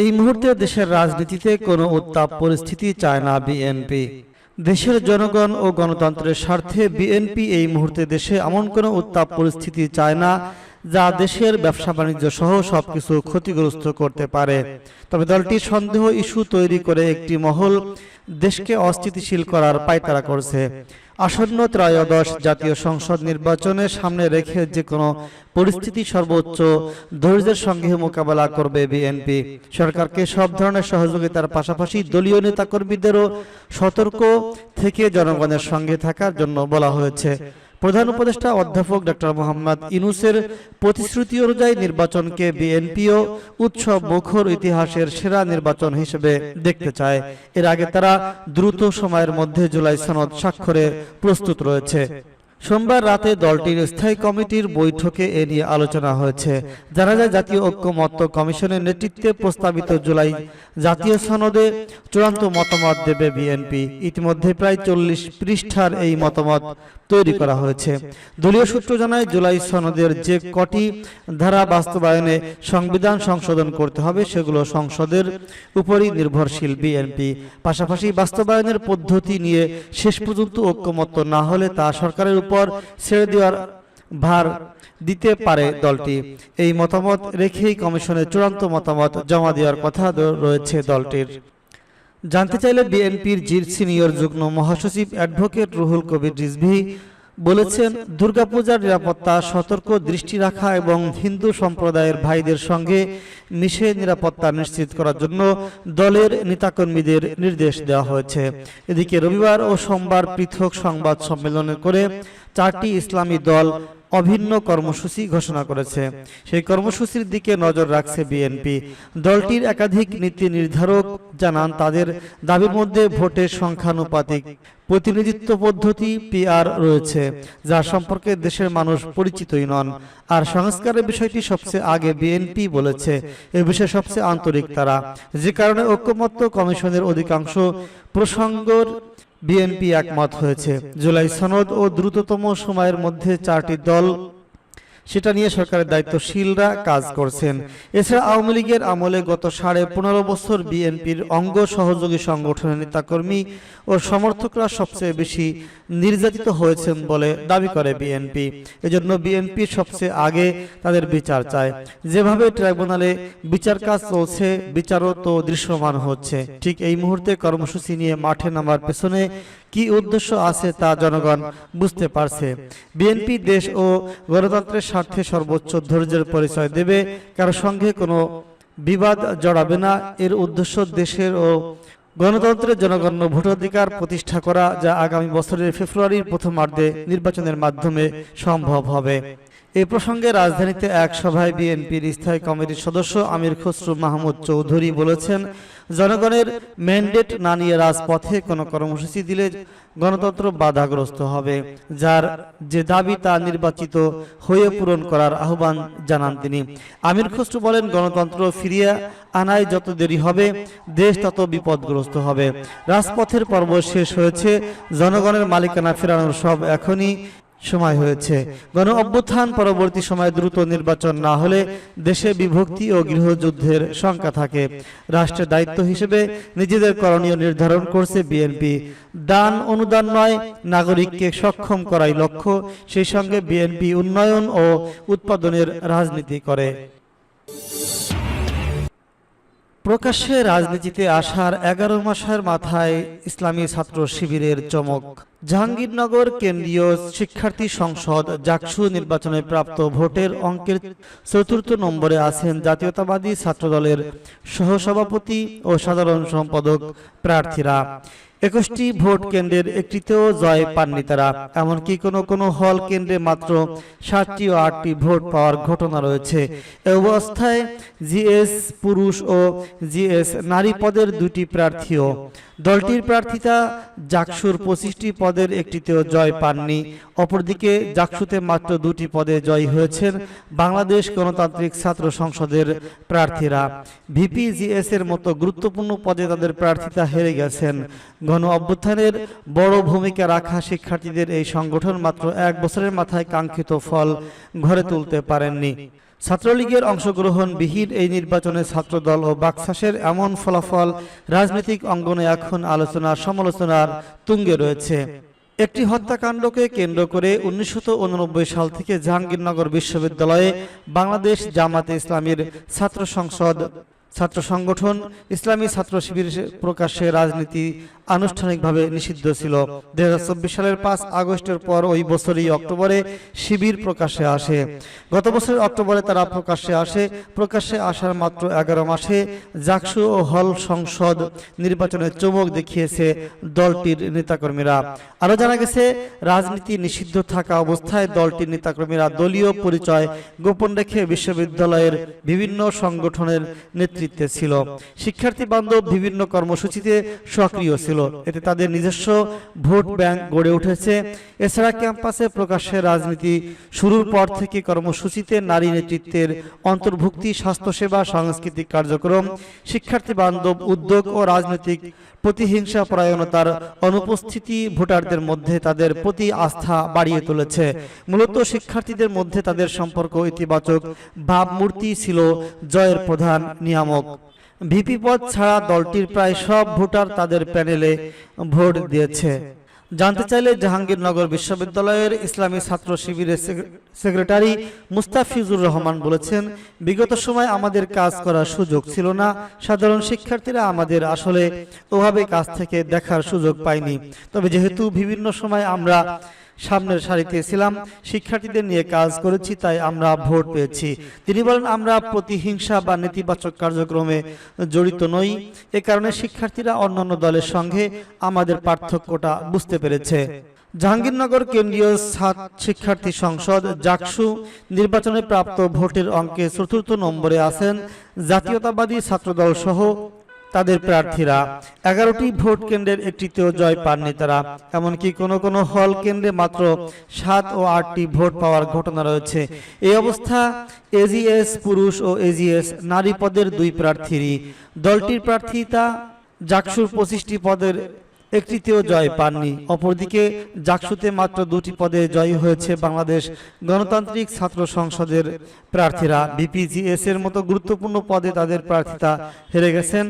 এই মুহূর্তে দেশের রাজনীতিতে কোনো উত্তাপ পরিস্থিতি চায় না বিএনপি। দেশের জনগণ ও গণতন্ত্রের স্বার্থে বিএনপি এই মুহূর্তে দেশে এমন কোনো উত্তাপ পরিস্থিতি চায় না যা দেশের ব্যবসা বাণিজ্য সহ সবকিছু ক্ষতিগ্রস্ত করতে পারে। তবে দলটি সন্দেহ ইস্যু তৈরি করে একটি মহল দেশকে অস্থিতিশীল করার পায়তারা করছে। আসন্ন ত্রয়োদশ জাতীয় সংসদ নির্বাচনে সামনে রেখে যে কোনো পরিস্থিতি সর্বোচ্চ ধৈর্যের সঙ্গে মোকাবেলা করবে বিএনপি। সরকারকে সব ধরনের সহযোগিতার পাশাপাশি দলীয় নেতাকর্মীদেরও সতর্ক থেকে জনগণের সঙ্গে থাকার জন্য বলা হয়েছে। প্রধান উপদেষ্টা অধ্যাপক ডক্টর মোহাম্মদ ইনুসের প্রতিশ্রুতি অনুযায়ী নির্বাচনকে বিএনপিও উৎসব মুখর ইতিহাসের সেরা নির্বাচন হিসেবে দেখতে চায়। এর আগে তারা দ্রুত সময়ের মধ্যে জুলাই সনদ স্বাক্ষরে প্রস্তুত রয়েছে। সোমবার রাতে দলটির স্থায়ী কমিটির বৈঠকে এ নিয়ে আলোচনা হয়েছে। জানা যায়, জাতীয় ঐক্যমত্য কমিশনের নেতৃত্বে প্রস্তাবিত জুলাই জাতীয় সনদে চূড়ান্ত মতামত দেবে বিএনপি। ইতিমধ্যে প্রায় চল্লিশ পৃষ্ঠার এই মতামত তৈরি করা হয়েছে। দলীয় সূত্র জানায়, জুলাই সনদের যে কটি ধারা বাস্তবায়নে সংবিধান সংশোধন করতে হবে, সেগুলো সংসদের উপরই নির্ভরশীল বিএনপি। পাশাপাশি বাস্তবায়নের পদ্ধতি নিয়ে শেষ পর্যন্ত ঐক্যমত্য না হলে তা সরকারের উপর ছেড়ে দেওয়ার ভার দিতে পারে দলটি। এই মতামত রেখেই কমিশনের চূড়ান্ত মতামত জমা দেওয়ার কথা রয়েছে দলটির। জানতে চাইলে বিএনপির জির সিনিয়র যুগ্ম মহাসচিব অ্যাডভোকেট রুহুল কবির রিজভি বলেছেন দুর্গাপূজার নিরাপত্তা সতর্ক দৃষ্টি রাখা এবং হিন্দু সম্প্রদায়ের ভাইদের সঙ্গে মিশে নিরাপত্তা নিশ্চিত করার জন্য দলের নেতাকর্মীদের নির্দেশ দেওয়া হয়েছে। এদিকে রবিবার ও সোমবার পৃথক সংবাদ সম্মেলন করে চারটি ইসলামী দল অভিন্ন কর্মসূচি ঘোষণা করেছে। সেই কর্মসূচির দিকে নজর রাখছে বিএনপি। দলটির একাধিক নীতি নির্ধারক জানান তাদের দাবির মধ্যে ভোটের সংখ্যানুপাতিক প্রতিনিধিত্ব পদ্ধতি পিআর রয়েছে, যা সম্পর্কে দেশের মানুষ পরিচিতই নন। আর সংস্কারের বিষয়টি সবচেয়ে আগে বিএনপি বলেছে, এ বিষয়ে সবচেয়ে আন্তরিক তারা। যে কারণে ঐক্যমত্য কমিশনের অধিকাংশ প্রসঙ্গর বিএনপি একমত হয়েছে। জুলাই সনদ ও দ্রুততম সময়ের মধ্যে চারটি দল সেটা নিয়ে সরকারের দায়িত্বশীলরা কাজ করছেন। এছাড়া আওয়ামী লীগের আমলে গত সাড়ে পনেরো বছর বিএনপির অঙ্গ সহযোগী সংগঠনের নেতাকর্মী ও সমর্থকরা সবচেয়ে বেশি নির্যাতিত হয়েছেন বলে দাবি করে বিএনপি। এজন্য বিএনপি সবচেয়ে আগে তাদের বিচার চায়। যেভাবে ট্রাইব্যুনালে বিচার কাজ চলছে বিচারও তো দৃশ্যমান হচ্ছে। ঠিক এই মুহূর্তে কর্মসূচি নিয়ে মাঠে নামার পেছনে কি উদ্দেশ্য আছে তা জনগণ বুঝতে পারছে। বিএনপি দেশ ও গণতন্ত্রের স্বার্থে সর্বোচ্চ ধৈর্যের পরিচয় দেবে, কারও সঙ্গে কোনো বিবাদ জড়াবে না। এর উদ্দেশ্য দেশের ও গণতন্ত্রের জনগণ্য ভোটাধিকার প্রতিষ্ঠা করা, যা আগামী বছরের ফেব্রুয়ারির প্রথমার্ধে নির্বাচনের মাধ্যমে সম্ভব হবে। এ প্রসঙ্গে রাজধানীতে এক সভায় বিএনপির স্থায়ী কমিটির সদস্য আমির খসরু মাহমুদ চৌধুরী বলেছেন, জনগণের ম্যান্ডেট না নিয়ে রাজপথে কোনো কর্মসূচি দিলে গণতন্ত্র বাধাগ্রস্ত হবে। যার যে দাবি তা নির্বাচিত হয়ে পূরণ করার আহ্বান জানান তিনি। আমির খসরু বলেন, গণতন্ত্র ফিরিয়ে আনায় যত দেরি হবে, দেশ তত বিপদগ্রস্ত হবে। রাজপথের পর্ব শেষ হয়েছে, জনগণের মালিকানা ফেরানোর সব এখনই সময় হয়েছে। গণ অভ্যুত্থান পরবর্তী সময়ে দ্রুত নির্বাচন না হলে দেশে বিভক্তি ও গৃহযুদ্ধের শঙ্কা থাকে। রাষ্ট্রের দায়িত্ব হিসেবে নিজেদের করণীয় নির্ধারণ করছে বিএনপি। দান অনুদান নয়, নাগরিককে সক্ষম করাই লক্ষ্য। সেই সঙ্গে বিএনপি উন্নয়ন ও উৎপাদনের রাজনীতি করে। প্রকাশ্যে রাজনীতিতে আসার এগারো মাসের মাথায় ইসলামী ছাত্র শিবিরের চমক। জাহাঙ্গীরনগর কেন্দ্রীয় শিক্ষার্থী সংসদ জাকসু নির্বাচনে প্রাপ্ত ভোটের অঙ্কের চতুর্থ নম্বরে আছেন জাতীয়তাবাদী ছাত্রদলের সহসভাপতি ও সাধারণ সম্পাদক প্রার্থীরা। একুশটি ভোট কেন্দ্রের একটিতেও জয় পাননি তারা, এমনকি কোনো কোনো হল কেন্দ্রে মাত্র সাতটি ও আটটি ভোট পাওয়ার ঘটনা রয়েছে। এ অবস্থায় জিএস পুরুষ ও জিএস নারী পদের দুটি প্রার্থীও। দলটির প্রার্থীতা জাকসুর পঁচিশটি পদের একটিতেও জয় পাননি। অপরদিকে জাকসুতে মাত্র দুটি পদে জয় হয়েছেন বাংলাদেশ গণতান্ত্রিক ছাত্র সংসদের প্রার্থীরা। ভিপি ভিপিজিএস এর মতো গুরুত্বপূর্ণ পদে তাদের প্রার্থিতা হেরে গেছেন গণ অভ্যুত্থানের বড় ভূমিকা রাখা শিক্ষার্থীদের এই সংগঠন মাত্র এক বছরের মাথায় কাঙ্ক্ষিত ফল ঘরে তুলতে পারেননি। ছাত্রলীগের অংশগ্রহণ অংশগ্রহণবিহীন এই নির্বাচনে ছাত্রদল ও বাকশাসের এমন ফলাফল রাজনৈতিক অঙ্গনে এখন আলোচনা সমালোচনার তুঙ্গে রয়েছে। একটি হত্যাকাণ্ডকে কেন্দ্র করে উনিশশো উননব্বই সাল থেকে জাহাঙ্গীরনগর বিশ্ববিদ্যালয়ে বাংলাদেশ জামাতে ইসলামীর ছাত্র সংসদ ছাত্র সংগঠন, ইসলামী ছাত্র শিবির প্রকাশ্যে রাজনীতি আনুষ্ঠানিকভাবে নিষিদ্ধ ছিল। দুই হাজার চব্বিশ সালের পাঁচ আগস্টের পর ওই বছরই অক্টোবরে শিবির প্রকাশ্যে আসে। গত বছরের অক্টোবরে তারা প্রকাশ্যে আসে। প্রকাশ্যে আসার মাত্র এগারো মাসে জাকসু ও হল সংসদ নির্বাচনে চমক দেখিয়েছে দলটির নেতাকর্মীরা। আরও জানা গেছে, রাজনীতি নিষিদ্ধ থাকা অবস্থায় দলটির নেতাকর্মীরা দলীয় পরিচয় গোপন রেখে বিশ্ববিদ্যালয়ের বিভিন্ন সংগঠনের নেতৃত্বে ছিল। শিক্ষার্থী বান্ধব বিভিন্ন কর্মসূচিতে সক্রিয় ছিল। এতে তাদের নিজস্ব ভোট ব্যাংক গড়ে উঠেছে। এছাড়া ক্যাম্পাসে প্রকাশ্যে রাজনীতি শুরুর পর থেকে কর্মসূচিতে নারী নেতৃত্বের অন্তর্ভুক্তি, স্বাস্থ্যসেবা, সাংস্কৃতিক কার্যক্রম, শিক্ষার্থী বান্ধব উদ্যোগ ও রাজনৈতিক প্রতিহিংসা পরায়ণতার অনুপস্থিতি ভোটারদের মধ্যে তাদের প্রতি আস্থা বাড়িয়ে তুলেছে। মূলত শিক্ষার্থীদের মধ্যে তাদের সম্পর্ক ইতিবাচক ভাবমূর্তি ছিল জয়ের প্রধান নিয়ামক ভিপি পদ ছাড়া দলটির প্রায় সব ভোটার তাদের প্যানেলে ভোট দিয়েছে। জানতে চাইলে জাহাঙ্গীরনগর বিশ্ববিদ্যালয়ের ইসলামী ছাত্র শিবিরের সেক্রেটারি মুস্তাফিজুর রহমান বলেছেন, বিগত সময় আমাদের কাজ করার সুযোগ ছিল না, সাধারণ শিক্ষার্থীরা আমাদের আসলে ওভাবে কাজ থেকে দেখার সুযোগ পায়নি। তবে যেহেতু বিভিন্ন সময় আমরা সামনের সারিতে ছিলাম, শিক্ষার্থীদের নিয়ে কাজ করেছি, তাই আমরা ভোট পেয়েছি। তিনি বলেন, আমরা প্রতিহিংসা বা নেতিবাচক কার্যক্রমে জড়িত নই। এ কারণে শিক্ষার্থীরা অন্যান্য দলের সঙ্গে আমাদের পার্থক্যটা বুঝতে পেরেছে। জাহাঙ্গীরনগর কেন্দ্রীয় শিক্ষার্থী সংসদ, জাকসু, নির্বাচনে প্রাপ্ত ভোটের অঙ্কে চতুর্থ নম্বরে আছেন জাতীয়তাবাদী ছাত্রদল সহ তাদের প্রার্থীরা এগারোটি ভোট কেন্দ্রের একটিতেও জয় পাননি তারা। এমনকি কোনো কোনো হল কেন্দ্রে মাত্র সাত ও আটটি ভোট পাওয়ার ঘটনা রয়েছে। এই অবস্থা এজিএস পুরুষ ও এজিএস নারী পদের দুই প্রার্থীরই। দলটির প্রার্থীতা জাকসুর পঁচিশটি পদের একটিতেও জয় পাননি। অপরদিকে জাকসুতে মাত্র দুটি পদে জয়ী হয়েছে বাংলাদেশ গণতান্ত্রিক ছাত্র সংসদের প্রার্থীরা। বিপিজিএস এর মতো গুরুত্বপূর্ণ পদে তাদের প্রার্থিতা হেরে গেছেন।